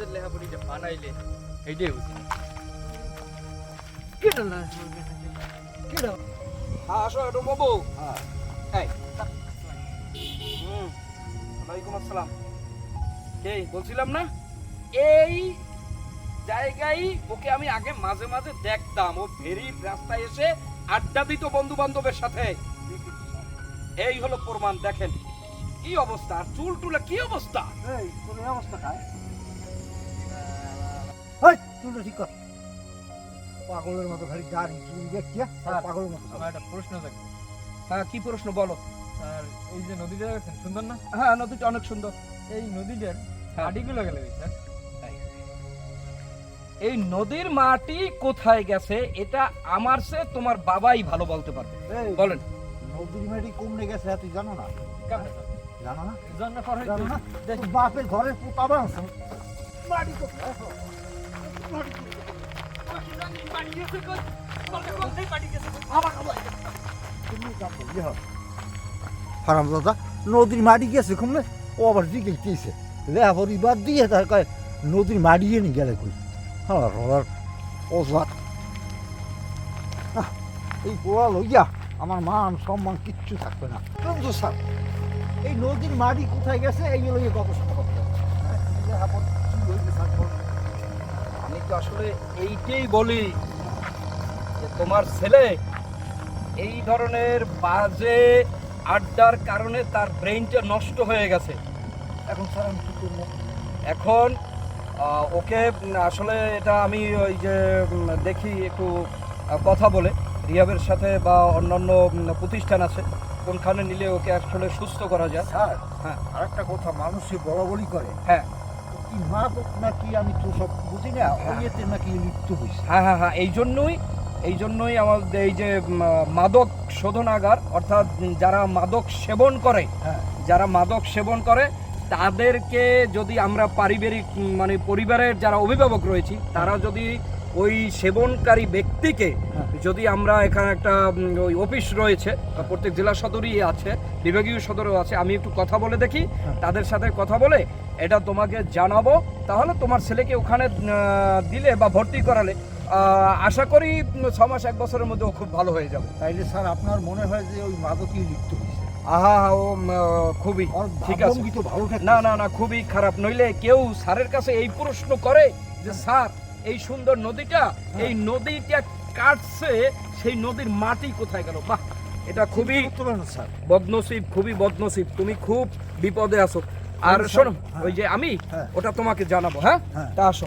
যে লেহাপড়িটা বানাইলে এইটাই বুঝি। না কেডা না কেডা? হ্যাঁ আসো একটু বাবু হ্যাঁ। এই হুম ওয়ালাইকুম আসসালাম। এই বলছিলাম না এই জায়গায় ওকে আমি আগে মাঝে মাঝে দেখতাম। ও ভেরি রাস্তায় এসে আড্ডা দিত বন্ধু বান্ধবের সাথে। এই হলো প্রমাণ দেখেন। কি অবস্থা? আর চুল টুলে কি অবস্থা? এই অবস্থা খায় ঠিক কর পাগলের মতো খালি দাঁড়ি চুল দেখিয়া পাগলের মতো। আমার একটা প্রশ্ন থাকবে। হ্যাঁ কি প্রশ্ন বলো? স্যার এই যে নদীটা দেখছেন সুন্দর না? হ্যাঁ নদীটা অনেক সুন্দর। এই নদীটার হ্যাঁ। আডিগুলো গেলে স্যার। এই নদীর মাটি কোথায় গেছে এটা আমার সে তোমার বাবাই ভালো বলতে পারবে। বলেন। নদীর মাটি কমনে গেছে তুই জানো না? জানো না? জানো না বাপের ঘরের পোতা মাটি তো নদীর মাটি গেছে কমলে ও আবার দিকে দিয়েছে। লেহাপরি বাদ দিয়ে তার কয়, নদীর মাটিয়ে নি গেলে কই? হ্যাঁ রবার ওজাত এই পোড়া লইয়া আমার মান সম্মান কিচ্ছু থাকবে না। কিন্তু স্যার, এই নদীর মাটি কোথায় গেছে? এই লইয়ে গবেষণা করতে হবে। হ্যাঁ, লেহাপড়ি কি হইবে স্যার বলেন? আমি তো আসলে এইটাই বলি যে তোমার ছেলে এই ধরনের বাজে আড্ডার কারণে তার ব্রেইনটা নষ্ট হয়ে গেছে। এখন স্যার আমি কি করব? এখন ওকে আসলে এটা আমি ওই যে দেখি একটু কথা বলে। রিহাবের সাথে বা অন্যান্য প্রতিষ্ঠান আছে কোনখানে নিলে ওকে আসলে সুস্থ করা যায়। স্যার হ্যাঁ। আরেকটা কথা মানুষই বলা বলি করে হ্যাঁ। কি মাদক নাকি আমি তো সব বুঝি না ওইতে নাকি লিপ্ত হয়েছে। হ্যাঁ হ্যাঁ হ্যাঁ এই জন্যই এই জন্যই আমাদের এই যে মাদক শোধনাগার অর্থাৎ যারা মাদক সেবন করে হ্যাঁ। যারা মাদক সেবন করে তাদেরকে যদি আমরা পারিবারিক মানে পরিবারের যারা অভিভাবক রয়েছি তারা যদি ওই সেবনকারী ব্যক্তিকে হ্যাঁ। যদি আমরা এখানে একটা ওই অফিস রয়েছে প্রত্যেক জেলা সদরই আছে বিভাগীয় সদরও আছে আমি একটু কথা বলে দেখি হ্যাঁ। তাদের সাথে কথা বলে এটা তোমাকে জানাব তাহলে তোমার ছেলেকে ওখানে দিলে বা ভর্তি করালে আশা করি ছ মাস এক বছরের মধ্যে ও খুব ভালো হয়ে যাবে তাইলে স্যার আপনার মনে হয় যে ওই মাদকই লিপ্ত হয়েছে আহা ও খুবই ঠিক আছে। না না না খুবই খারাপ নইলে কেউ স্যারের কাছে এই প্রশ্ন করে যে স্যার এই সুন্দর নদীটা এই নদীটা কাটছে সেই নদীর মাটি কোথায় গেল? বাহ এটা খুবই বদনসিব খুবই বদনসিব। তুমি খুব বিপদে আছো। আর শোনো হ্যাঁ। ওই যে আমি হ্যাঁ। ওটা তোমাকে জানাব হ্যাঁ? হ্যাঁ। তা আসো।